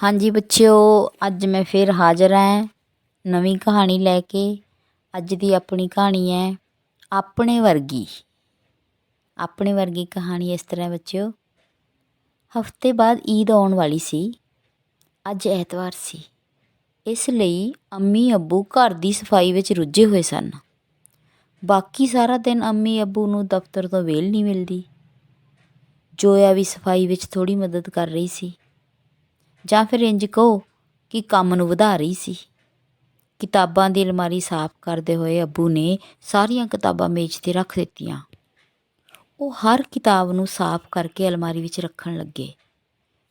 ਹਾਂਜੀ ਬੱਚਿਓ, ਅੱਜ ਮੈਂ ਫਿਰ ਹਾਜ਼ਰ ਹਾਂ ਨਵੀਂ ਕਹਾਣੀ ਲੈ ਕੇ। ਅੱਜ ਦੀ ਆਪਣੀ ਕਹਾਣੀ ਹੈ, ਆਪਣੇ ਵਰਗੀ। ਆਪਣੇ ਵਰਗੀ ਕਹਾਣੀ ਇਸ ਤਰ੍ਹਾਂ ਬੱਚਿਓ, ਹਫ਼ਤੇ ਬਾਅਦ ਈਦ ਆਉਣ ਵਾਲੀ ਸੀ, ਅੱਜ ਐਤਵਾਰ ਸੀ। ਇਸ ਲਈ ਅੰਮੀ ਅੱਬੂ ਘਰ ਦੀ ਸਫ਼ਾਈ ਵਿੱਚ ਰੁੱਝੇ ਹੋਏ ਸਨ। ਬਾਕੀ ਸਾਰਾ ਦਿਨ ਅੰਮੀ ਅੱਬੂ ਨੂੰ ਦਫ਼ਤਰ ਤੋਂ ਵੇਲ ਨਹੀਂ ਮਿਲਦੀ। ਜੋਇਆ ਵੀ ਸਫ਼ਾਈ ਵਿੱਚ ਥੋੜੀ ਮਦਦ ਕਰ ਰਹੀ ਸੀ। ਜਾਂ ਫਿਰ ਇੰਜ ਕਹੋ ਕਿ ਕੰਮ ਨੂੰ ਵਧਾ ਰਹੀ ਸੀ। ਕਿਤਾਬਾਂ ਦੀ ਅਲਮਾਰੀ ਸਾਫ਼ ਕਰਦੇ ਹੋਏ ਅੱਬੂ ਨੇ ਸਾਰੀਆਂ ਕਿਤਾਬਾਂ ਮੇਜ਼ ਤੇ ਰੱਖ ਦਿੱਤੀਆਂ। ਉਹ ਹਰ ਕਿਤਾਬ ਨੂੰ ਸਾਫ਼ ਕਰਕੇ ਅਲਮਾਰੀ ਵਿੱਚ ਰੱਖਣ ਲੱਗੇ।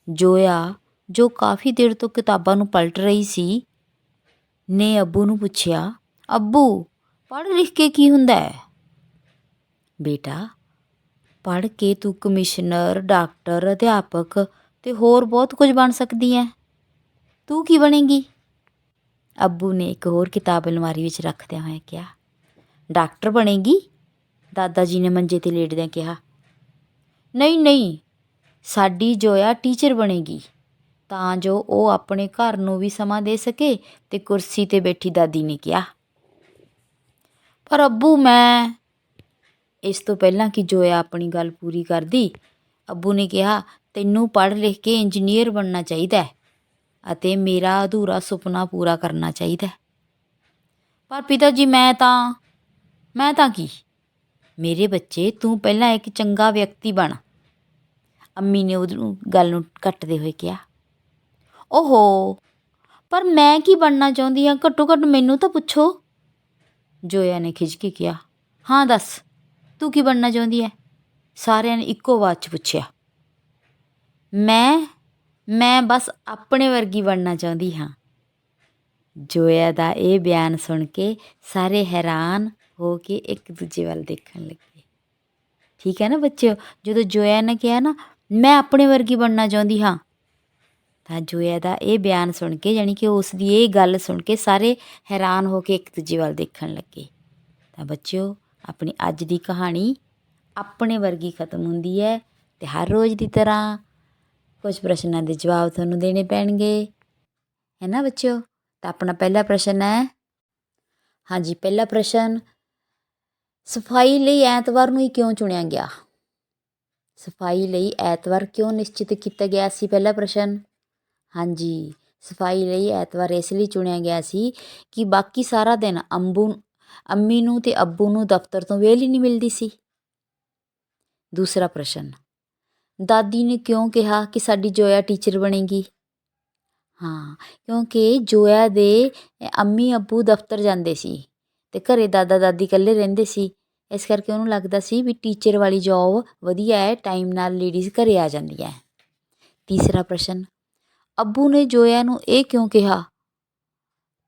ਜੋਇਆ, ਜੋ ਕਾਫੀ ਦੇਰ ਤੋਂ ਕਿਤਾਬਾਂ ਨੂੰ ਪਲਟ ਰਹੀ ਸੀ, ਨੇ ਅੱਬੂ ਨੂੰ ਪੁੱਛਿਆ, ਅੱਬੂ, ਪੜ੍ਹ ਲਿਖ ਕੇ ਕੀ ਹੁੰਦਾ ਹੈ? ਬੇਟਾ, ਪੜ੍ਹ ਕੇ ਤੂੰ ਕਮਿਸ਼ਨਰ, ਡਾਕਟਰ, ਅਧਿਆਪਕ ਤੇ ਹੋਰ ਬਹੁਤ ਕੁਝ ਬਣ ਸਕਦੀ ਹੈ ਤੂੰ ਕੀ ਬਣੇਗੀ? ਅੱਬੂ ਨੇ ਇੱਕ ਹੋਰ ਕਿਤਾਬ ਅਲਮਾਰੀ ਵਿੱਚ ਰੱਖਦਿਆਂ ਹੋਇਆ ਕਿਹਾ, ਡਾਕਟਰ ਬਣੇਗੀ? ਦਾਦਾ ਜੀ ਨੇ ਮੰਜੇ ਤੇ ਲੇਟਦਿਆਂ ਕਿਹਾ, ਨਹੀਂ ਨਹੀਂ, ਸਾਡੀ ਜੋਇਆ ਟੀਚਰ ਬਣੇਗੀ। ਤਾਂ ਜੋ ਉਹ ਆਪਣੇ ਘਰ ਨੂੰ ਵੀ ਸਮਾਂ ਦੇ ਸਕੇ ਤੇ ਕੁਰਸੀ ਤੇ ਬੈਠੀ ਦਾਦੀ ਨੇ ਕਿਹਾ। ਪਰ ਅੱਬੂ, ਮੈਂ ਇਸ ਤੋਂ ਪਹਿਲਾਂ ਕਿ ਜੋਇਆ ਆਪਣੀ ਗੱਲ ਪੂਰੀ ਕਰਦੀ, ਅੱਬੂ ਨੇ ਕਿਹਾ ਤੈਨੂੰ ਪੜ੍ਹ ਲਿਖ ਕੇ ਇੰਜੀਨੀਅਰ ਬਣਨਾ ਚਾਹੀਦਾ ਹੈ ਅਤੇ ਮੇਰਾ ਅਧੂਰਾ ਸੁਪਨਾ ਪੂਰਾ ਕਰਨਾ ਚਾਹੀਦਾ ਹੈ। ਪਰ ਪਿਤਾ ਜੀ ਮੈਂ ਤਾਂ ਮੈਂ ਤਾਂ ਕੀ? ਮੇਰੇ ਬੱਚੇ, ਤੂੰ ਪਹਿਲਾਂ ਇੱਕ ਚੰਗਾ ਵਿਅਕਤੀ ਬਣ। ਅੰਮੀ ਨੇ ਉਹਨੂੰ ਗੱਲ ਨੂੰ ਕੱਟਦੇ ਹੋਏ ਕਿਹਾ। ਓਹੋ, ਪਰ ਮੈਂ ਕੀ ਬਣਨਾ ਚਾਹੁੰਦੀ ਹਾਂ? ਘੱਟੋ ਘੱਟ ਮੈਨੂੰ ਤਾਂ ਪੁੱਛੋ। ਜੋਇਆ ਨੇ ਖਿੱਚ ਕੇ ਕਿਹਾ। ਹਾਂ, ਦੱਸ, ਤੂੰ ਕੀ ਬਣਨਾ ਚਾਹੁੰਦੀ ਹੈ? ਸਾਰਿਆਂ ਨੇ ਇੱਕੋ ਆਵਾਜ਼ 'ਚ ਪੁੱਛਿਆ। ਮੈਂ ਮੈਂ ਬਸ ਆਪਣੇ ਵਰਗੀ ਬਣਨਾ ਚਾਹੁੰਦੀ ਹਾਂ। ਜੋਇਆ ਦਾ ਇਹ ਬਿਆਨ ਸੁਣ ਕੇ ਸਾਰੇ ਹੈਰਾਨ ਹੋ ਕੇ ਇੱਕ ਦੂਜੇ ਵੱਲ ਦੇਖਣ ਲੱਗੇ। ਠੀਕ ਹੈ ਨਾ ਬੱਚਿਓ? ਜਦੋਂ ਜੋਇਆ ਨੇ ਕਿਹਾ ਨਾ, ਮੈਂ ਆਪਣੇ ਵਰਗੀ ਬਣਨਾ ਚਾਹੁੰਦੀ ਹਾਂ, ਤਾਂ ਜੋਇਆ ਦਾ ਇਹ ਬਿਆਨ ਸੁਣ ਕੇ ਯਾਨੀ ਕਿ ਉਸ ਦੀ ਇਹ ਗੱਲ ਸੁਣ ਕੇ ਸਾਰੇ ਹੈਰਾਨ ਹੋ ਕੇ ਇੱਕ ਦੂਜੇ ਵੱਲ ਦੇਖਣ ਲੱਗੇ। ਤਾਂ ਬੱਚਿਓ, ਆਪਣੀ ਅੱਜ ਦੀ ਕਹਾਣੀ ਆਪਣੇ ਵਰਗੀ ਖਤਮ ਹੁੰਦੀ ਹੈ ਤੇ ਹਰ ਰੋਜ਼ ਦੀ ਤਰ੍ਹਾਂ ਕੁਝ ਪ੍ਰਸ਼ਨਾਂ ਦੇ ਜਵਾਬ ਤੁਹਾਨੂੰ ਦੇਣੇ ਪੈਣਗੇ। ਹੈ ਨਾ ਬੱਚਿਓ? ਤਾਂ ਆਪਣਾ ਪਹਿਲਾ ਪ੍ਰਸ਼ਨ ਹੈ। ਹਾਂਜੀ, ਪਹਿਲਾ ਪ੍ਰਸ਼ਨ, ਸਫ਼ਾਈ ਲਈ ਐਤਵਾਰ ਨੂੰ ਹੀ ਕਿਉਂ ਚੁਣਿਆ ਗਿਆ? ਸਫ਼ਾਈ ਲਈ ਐਤਵਾਰ ਕਿਉਂ ਨਿਸ਼ਚਿਤ ਕੀਤਾ ਗਿਆ ਸੀ? ਪਹਿਲਾ ਪ੍ਰਸ਼ਨ। ਹਾਂਜੀ, ਸਫ਼ਾਈ ਲਈ ਐਤਵਾਰ ਇਸ ਲਈ ਚੁਣਿਆ ਗਿਆ ਸੀ ਕਿ ਬਾਕੀ ਸਾਰਾ ਦਿਨ ਅੰਬੂ, ਅੰਮੀ ਨੂੰ ਤੇ ਅੱਬੂ ਨੂੰ ਦਫ਼ਤਰ ਤੋਂ ਵੇਲ ਹੀ ਨਹੀਂ ਮਿਲਦੀ ਸੀ। ਦੂਸਰਾ ਪ੍ਰਸ਼ਨ। ਦਾਦੀ ਨੇ ਕਿਉਂ ਕਿਹਾ ਕਿ ਸਾਡੀ ਜੋਇਆ ਟੀਚਰ ਬਣੇਗੀ? ਹਾਂ, ਕਿਉਂਕਿ ਜੋਇਆ ਦੇ ਅੰਮੀ ਅੱਬੂ ਦਫ਼ਤਰ ਜਾਂਦੇ ਸੀ ਤੇ ਘਰੇ ਦਾਦਾ ਦਾਦੀ ਇਕੱਲੇ ਰਹਿੰਦੇ ਸੀ। ਇਸ ਕਰਕੇ ਉਹਨੂੰ ਲੱਗਦਾ ਸੀ ਵੀ ਟੀਚਰ ਵਾਲੀ ਜੌਬ ਵਧੀਆ ਹੈ ਟਾਈਮ ਨਾਲ ਲੇਡੀਜ਼ ਘਰੇ ਆ ਜਾਂਦੀਆਂ ਹੈ। ਤੀਸਰਾ ਪ੍ਰਸ਼ਨ, ਅੱਬੂ ਨੇ ਜੋਇਆ ਨੂੰ ਇਹ ਕਿਉਂ ਕਿਹਾ?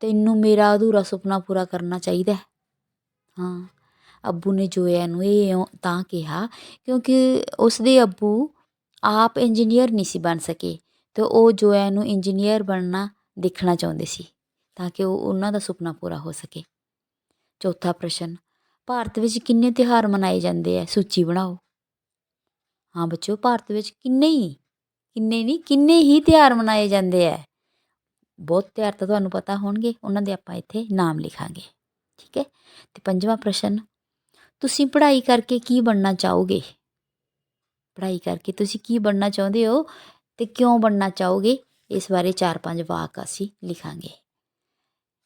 ਤੈਨੂੰ ਮੇਰਾ ਅਧੂਰਾ ਸੁਪਨਾ ਪੂਰਾ ਕਰਨਾ ਚਾਹੀਦਾ ਹੈ। ਹਾਂ, ਅੱਬੂ ਨੇ ਜੋਇਆ ਨੂੰ ਇਹ ਤਾਂ ਕਿਹਾ ਕਿਉਂਕਿ ਉਸ ਦੇ ਅੱਬੂ ਆਪ ਇੰਜੀਨੀਅਰ ਨਹੀਂ ਸੀ ਬਣ ਸਕੇ ਅਤੇ ਉਹ ਜੋਇਆ ਨੂੰ ਇੰਜੀਨੀਅਰ ਬਣਨਾ ਦੇਖਣਾ ਚਾਹੁੰਦੇ ਸੀ ਤਾਂ ਕਿ ਉਹ ਉਹਨਾਂ ਦਾ ਸੁਪਨਾ ਪੂਰਾ ਹੋ ਸਕੇ। ਚੌਥਾ ਪ੍ਰਸ਼ਨ, ਭਾਰਤ ਵਿੱਚ ਕਿੰਨੇ ਤਿਉਹਾਰ ਮਨਾਏ ਜਾਂਦੇ ਆ? ਸੂਚੀ ਬਣਾਓ। ਹਾਂ ਬੱਚਿਓ, ਭਾਰਤ ਵਿੱਚ ਕਿੰਨੇ ਹੀ, ਕਿੰਨੇ ਨਹੀਂ, ਕਿੰਨੇ ਹੀ ਤਿਉਹਾਰ ਮਨਾਏ ਜਾਂਦੇ ਆ। ਬਹੁਤ ਤਿਉਹਾਰ ਤਾਂ ਤੁਹਾਨੂੰ ਪਤਾ ਹੋਣਗੇ, ਉਹਨਾਂ ਦੇ ਆਪਾਂ ਇੱਥੇ ਨਾਮ ਲਿਖਾਂਗੇ, ਠੀਕ ਹੈ? ਤੇ ਪੰਜਵਾਂ ਪ੍ਰਸ਼ਨ, ਤੁਸੀਂ ਪੜ੍ਹਾਈ ਕਰਕੇ ਕੀ ਬਣਨਾ ਚਾਹੋਗੇ? ਪੜ੍ਹਾਈ ਕਰਕੇ। ਤੁਸੀਂ ਕੀ ਬਣਨਾ ਚਾਹੁੰਦੇ ਹੋ ਤੇ ਕਿਉਂ ਬਣਨਾ ਚਾਹੋਗੇ? ਇਸ ਬਾਰੇ ਚਾਰ ਪੰਜ ਵਾਕ ਅਸੀਂ ਲਿਖਾਂਗੇ।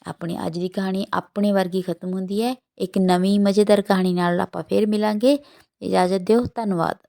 ਆਪਣੀ ਅੱਜ ਦੀ ਕਹਾਣੀ ਆਪਣੇ ਵਰਗੀ ਖਤਮ ਹੁੰਦੀ ਹੈ। ਇੱਕ ਨਵੀਂ ਮਜ਼ੇਦਾਰ ਕਹਾਣੀ ਨਾਲ ਆਪਾਂ ਫੇਰ ਮਿਲਾਂਗੇ। ਇਜਾਜ਼ਤ ਦਿਓ। ਧੰਨਵਾਦ।